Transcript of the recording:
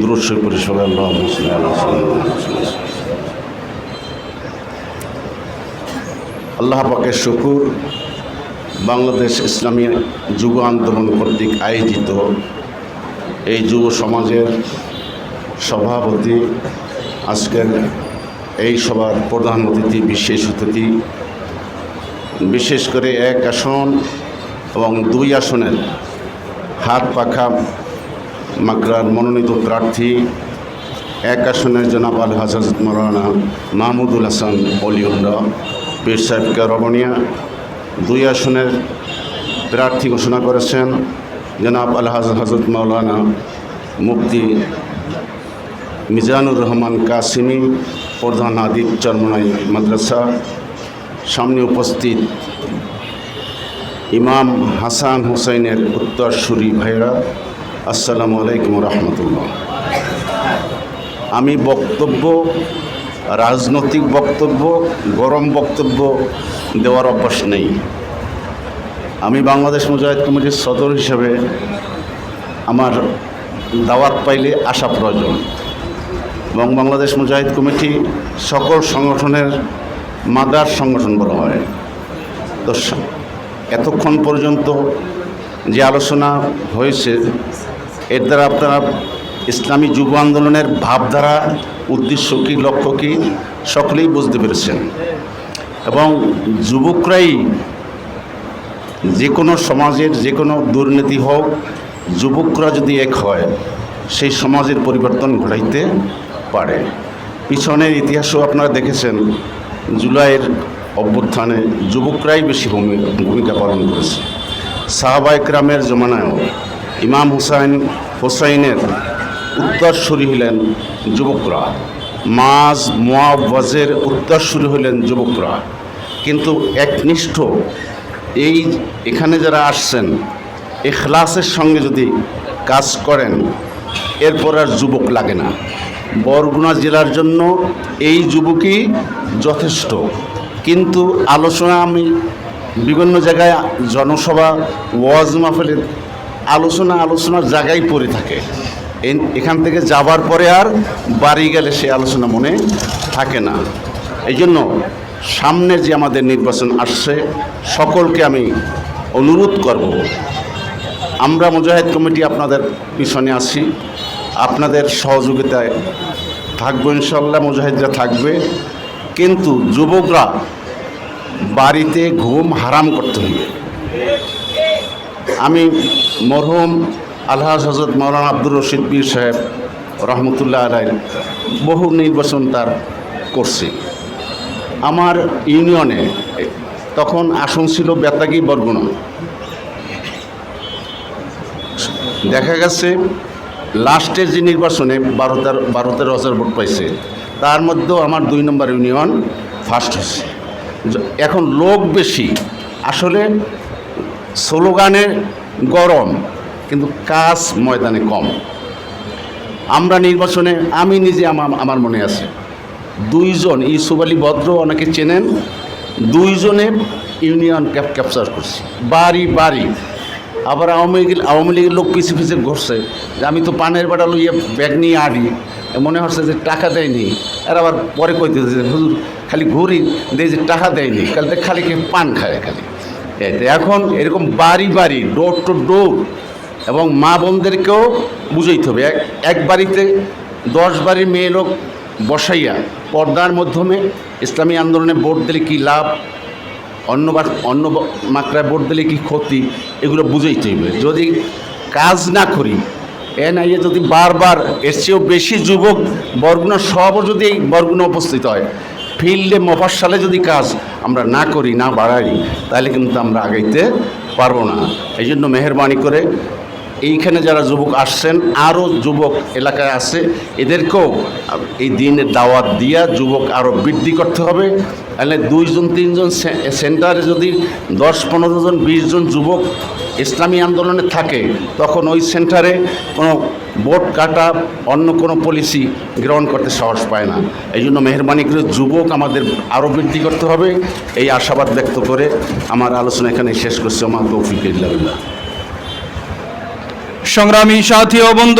দূরস্ব করি আল্লাহ পাকের শুকুর বাংলাদেশ ইসলামী যুব আন্দোলন কর্তৃক আয়োজিত এই যুব সমাজের সভাপতি, আজকের এই সভার প্রধান অতিথি, বিশেষ অতিথি, বিশেষ করে এক আসন এবং দুই আসনের হাত পাখা মাকরার মনোনীত প্রার্থী, এক আসনের জনাব আল হাজাজ মৌলানা মাহমুদুল হাসান অলিউল্লাহ পীর সাহেবকে রমণিয়া, দুই আসনের প্রার্থী ঘোষণা করেছেন জনাব আল হাজ হজরত মৌলানা মুফতি মিজানুর রহমান কাসিমি, প্রধান আদিব চরমনাই মাদ্রাসা, সামনে উপস্থিত ইমাম হাসান হুসাইনের উত্তরসূরি ভাইরা আসসালামু আলাইকুম রহমতুল্লাহ। আমি বক্তব্য, রাজনৈতিক বক্তব্য, গরম বক্তব্য দেওয়ার অভ্যাস নেই। আমি বাংলাদেশ মুজাহিদ কমিটির সদর হিসেবে আমার দাওয়াত পাইলে আসা প্রয়োজন। এবং বাংলাদেশ মুজাহিদ কমিটি সকল সংগঠনের মাদার সংগঠন বলা হয়। তো এতক্ষণ পর্যন্ত যে আলোচনা হয়েছে এর দ্বারা আপনারা ইসলামী যুব আন্দোলনের ভাবধারা, উদ্দেশ্য কী, লক্ষ্য কী, সকলেই বুঝতে পেরেছেন। এবং যুবকরাই যে কোনো সমাজের যে কোনো দুর্নীতি হোক, যুবকরা যদি এক হয়, সেই সমাজের পরিবর্তন ঘটাইতে পারে। পিছনের ইতিহাসও আপনারা দেখেছেন, জুলাইয়ের অভ্যুত্থানে যুবকরাই বেশি ভূমি- ভূমিকা পালন করেছে। সাহাবা একরামের জমানায়ও ইমাম হুসাইন হোসাইনের উত্তরসূরি হলেন যুবকরা। মাজ মোয়াবাজের উত্তরসূরি হলেন যুবকরা। কিন্তু একনিষ্ঠ এই এখানে যারা আসছেন, এখলাসের সঙ্গে যদি কাজ করেন, এরপর আর যুবক লাগে না। বরগুনা জেলার জন্য এই যুবকই যথেষ্ট। কিন্তু আলোচনা আমি বিভিন্ন জায়গায় জনসভা, ওয়াজ মাহফিলের আলোচনা আলোচনার জায়গায় পড়ে থাকে। এখান থেকে যাবার পরে আর বাড়ি গেলে সে আলোচনা মনে থাকে না। এই জন্য সামনে যে আমাদের নির্বাচন আসছে, সকলকে আমি অনুরোধ করব, আমরা মুজাহিদ কমিটি আপনাদের পিছনে আছি, আপনাদের সহযোগিতায় থাকব ইনশাল্লাহ মুজাহিদরা থাকবে। কিন্তু যুবকরা বাড়িতে ঘুম হারাম করতে হইবে আমি মরহুম আল্লাহ হজরত মৌলানা আব্দুর রশিদ পীর সাহেব রহমতুল্লাহ আলাই বহু নির্বাচন তার করছি। আমার ইউনিয়নে তখন আসন ছিল বেতাগি বরগুনা। দেখা গেছে লাস্টের যে নির্বাচনে বারো তেরো বারো তেরো হাজার ভোট পাইছে, তার মধ্যেও আমার দুই নম্বর ইউনিয়ন ফার্স্ট হচ্ছে য- এখন লোক বেশি। আসলে স্লোগানে গরম, কিন্তু কাজ ময়দানে কম। আমরা নির্বাচনে, আমি নিজে আমার আমার মনে আছে, দুইজন ইউসুফ আলী ভদ্র অনেকে চেনেন, দুইজনে ইউনিয়ন ক্যাপ, ক্যাপচার করছি, বাড়ি বাড়ি। আবার আওয়ামী লীগ, আওয়ামী লীগের লোক পিছিয়ে পিছিয়ে ঘুরছে, যে আমি তো পানের বাটা লইয়ে ব্যাগ নিয়ে আড়ি মনে হচ্ছে যে টাকা দেয়নি। আর আবার পরে কইতে হুজুর, খালি ঘুরি, দেয় যে টাকা দেয়নি খালি খালি পান খায় খালি। এখন এরকম বাড়ি বাড়ি ডোর টু ডোর এবং মা বোনদেরকেও বুঝাইতে হবে। এক এক বাড়িতে দশ বাড়ির মেয়ে লোক বসাইয়া পর্দার মাধ্যমে ইসলামী আন্দোলনে ভোট দিলে কী লাভ? অন্য অন্য মাত্রায় ভোট দিলে কী ক্ষতি? এগুলো বুঝাইতে হইবে। যদি কাজ না করি এ না ইয়ে যদি বারবার এর চেয়েও বেশি যুবক, বরগুনা সবও যদি এই বরগুনা উপস্থিত হয় ফিল্ডে মফাসালে যদি কাজ আমরা না করি, না বাড়াই, তাহলে কিন্তু আমরা আগাইতে পারব না। এই জন্য মেহরবানি করে এইখানে যারা যুবক আসছেন আরও যুবক এলাকায় আছে, এদেরকেও এই দিনের দাওয়াত দিয়া যুবক আরও বৃদ্ধি করতে হবে। তাহলে দুইজন, তিনজন সেন্টারে যদি দশ, পনেরো জন, বিশ জন যুবক ইসলামী আন্দোলনে থাকে, তখন ওই সেন্টারে কোনো ভোট কাটা, অন্য কোনো পলিসি গ্রহণ করতে সাহস পায় না। এই জন্য মেহরবানি করে যুবক আমাদের আরও বৃদ্ধি করতে হবে। এই আশাবাদ ব্যক্ত করে আমার আলোচনা এখানে শেষ করছে। আমার তৌফিক সংগ্রামী সাথী ও বন্ধু